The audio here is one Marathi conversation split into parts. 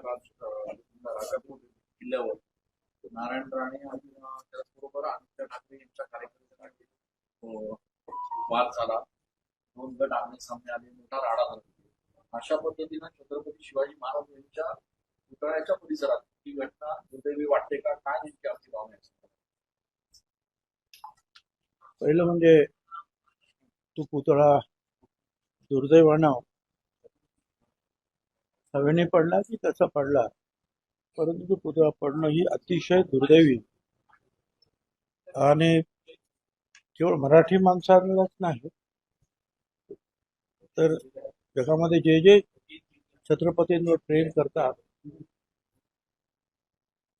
त्या राज किल्ल्यावर. नारायण राणे आणि अं, त्याचबरोबर आदित्य ठाकरे यांच्या कार्यकर्त्यांमध्ये वाद झाला. दोन गट आमने सामने आले. मोठा राडा झाला. अशा पद्धतीनं छत्रपती शिवाजी महाराज यांच्या पुतळ्याच्या परिसरात ही घटना दुर्दैवी वाटते का? काय नेमकी आमची भावना पहिलं म्हणजे तो पुतळा दुर्दैवानं हवेने पडला की तसा पडला? परंतु तो पुतळा पडणं ही अतिशय दुर्दैवी. आणि केवळ मराठी माणसांनाच नाही तर जगामध्ये जे जे छत्रपतींवर प्रेम करतात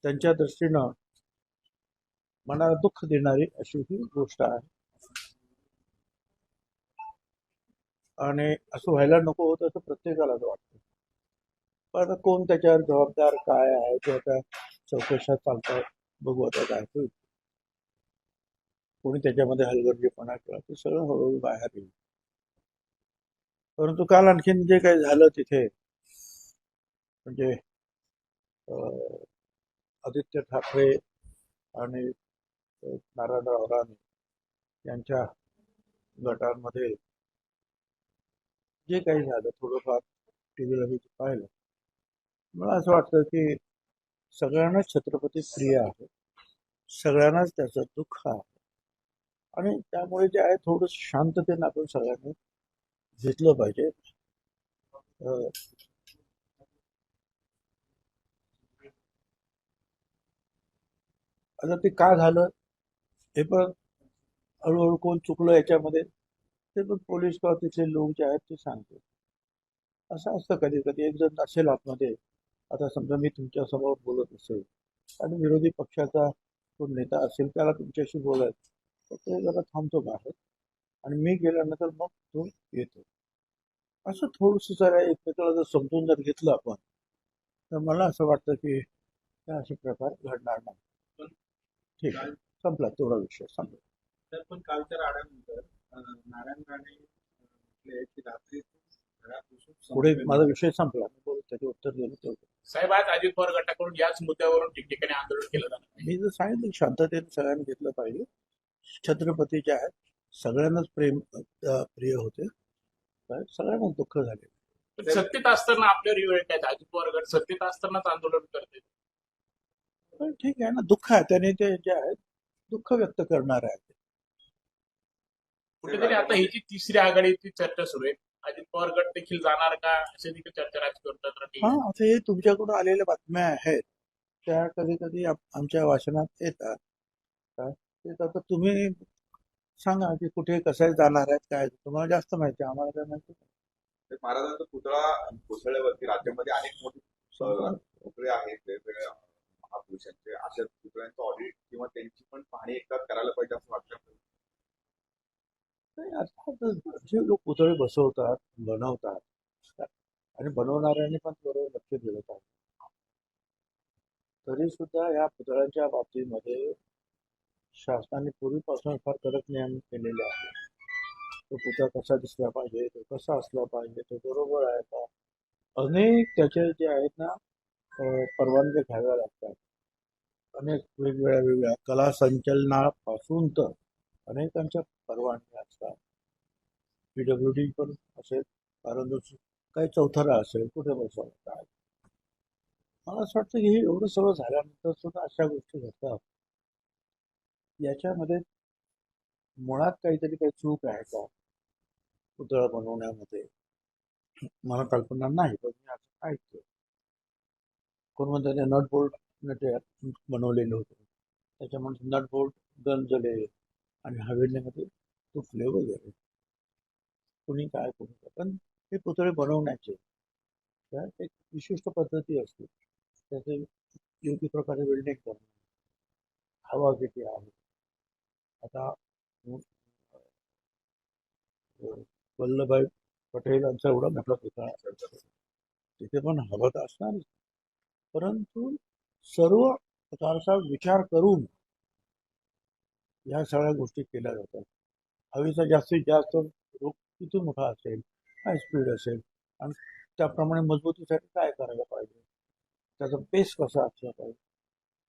त्यांच्या दृष्टीनं मनाला दुःख देणारी अशी ही गोष्ट आहे. आणि असं व्हायला नको होतं असं प्रत्येकालाच वाटतं. पण आता कोण त्याच्यावर जबाबदार काय आहे ते आता चौकशा चालतात बघू आता काय होईल. कोणी त्याच्यामध्ये हलगर्जीपणा केला ते सगळं हळूहळू बाहेर येईल. परंतु काल आणखीन जे काही झालं तिथे म्हणजे अं, आदित्य ठाकरे आणि नारायण नारायणराव राणे यांच्या गटांमध्ये जे काही झालं थोडंफार टी व्हीला मी पाहिलं. मला असं वाटतं की सगळ्यांनाच छत्रपती प्रिय आहे. सगळ्यांनाच त्याचं दुःख आहे. आणि त्यामुळे जे आहे थोडं शांततेनं आपण सगळ्यांनी घेतलं पाहिजे. आता ते का झालं? हे पण हळूहळू कोण चुकलं याच्यामध्ये? ते पण पोलीस किंवा तिथले लोक जे आहेत ते सांगते असं असतं कधी कधी एक जण असेल आतमध्ये आता समजा मी तुमच्यासमोर बोलत असेल आणि विरोधी पक्षाचा कोण नेता असेल त्याला तुमच्याशी बोलायचं तर ते जरा थांबतो बाहेर. आणि मी गेल्यानंतर मग तो येतो. असं थोडंसं जरा एकमेकाला जर समजून जर घेतलं आपण तर मला असं वाटतं की असे प्रकार घडणार नाही. ठीक आहे. संपला तेवढा विषय. संपला. तर पण कालच्या राड्यानंतर अं, नारायण राणे अं, म्हटले की रात्री पुढे माझा विषय संपला. त्याचे उत्तर दिलं. तेवढं साहेब आज अजित पवार गटाकडून याच मुद्द्यावरून ठिकठिकाणी आंदोलन केलं जाणार आहे. मी जर सांगितलं शांततेने सगळ्यांनी घेतलं पाहिजे. छत्रपती जे आहेत सगळ्यांनाच प्रेम प्रिय होते. सगळ्यांनाच दुःख झाले. सत्तेत असताना आपल्यावर वेळ काय? अजित पवार गट सत्तेत असतानाच आंदोलन करते. पण ठीक आहे ना दुःख आहे. त्याने ते जे आहेत दुःख व्यक्त करणार आहेत. कुठेतरी आता ही जी तिसरी आघाडीची चर्चा सुरू आहे अजित पवार गट देखील जाणार का? असे देखील चर्चा राजकारणात हा आता हे तुमच्याकडून आलेल्या बातम्या आहेत. त्या कधी कधी आमच्या वाचनात येतात. काय ते आता तुम्ही सांगा की कुठे कसे जाणार आहेत काय? तुम्हाला जास्त माहिती आहे आम्हाला काय माहिती महाराजांचा पुतळा कोसळल्यावरती राज्यामध्ये अनेक मोठे अ, पुतळे आहेत वेगवेगळ्या महापुरुषांचे अशा पुतळ्यांचं ऑडिट किंवा त्यांची पण पाहणी एकदा करायला पाहिजे असं वाटतं नाही, जे लोक पुतळे बसवतात बनवतात. आणि बनवणाऱ्यांनी पण बरोबर लक्ष दिलं पाहिजे. तरी सुद्धा या पुतळ्यांच्या बाबतीमध्ये शासनाने पूर्वीपासून फार कडक नियम केलेले आहेत. तो पुतळा कसा दिसला पाहिजे तो कसा असला पाहिजे तो बरोबर आहे का? अनेक त्याचे जे आहेत ना परवानग्या घ्याव्या लागतात. अनेक वेगवेगळ्या वेगळ्या कला संचलनापासून तर अनेकांच्या परवानग्या असतात. पीडब्ल्यू डी पण असेल कारण काही चौथारा असेल कुठे बसवलं काय? मला असं वाटतं की हे एवढं सगळं झाल्यानंतर सुद्धा अशा गोष्टी घडतात. याच्यामध्ये मुळात काहीतरी काही चूक आहे का? पुतळा बनवण्यामध्ये. मला कल्पना नाही पण मी असं ऐकतो कोण नट बोल्ट ते होते. त्याच्यामुळे नट बोल्ट गंजले. आणि हवेलीमध्ये फ्लेवर वगैरे कुणी काय कोणी काय पण हे पुतळे बनवण्याचे त्या एक विशिष्ट पद्धती असते. त्याचे योग्य प्रकारे वेल्डिंग करणं. हवा किती आहे. आता वल्लभभाई पटेल यांचा एवढा मोठा पुतळा तिथे पण हवा तर असणारच. परंतु सर्व प्रकारचा विचार करून या सगळ्या गोष्टी केल्या जातात. हवेचा जास्तीत जास्त रोग किती मोठा असेल काय स्पीड असेल आणि त्याप्रमाणे मजबूतीसाठी काय करायला पाहिजे? त्याचा पेस कसा असला पाहिजे?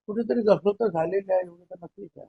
कुठेतरी गफलत झालेली आहे एवढं तर नक्कीच आहे.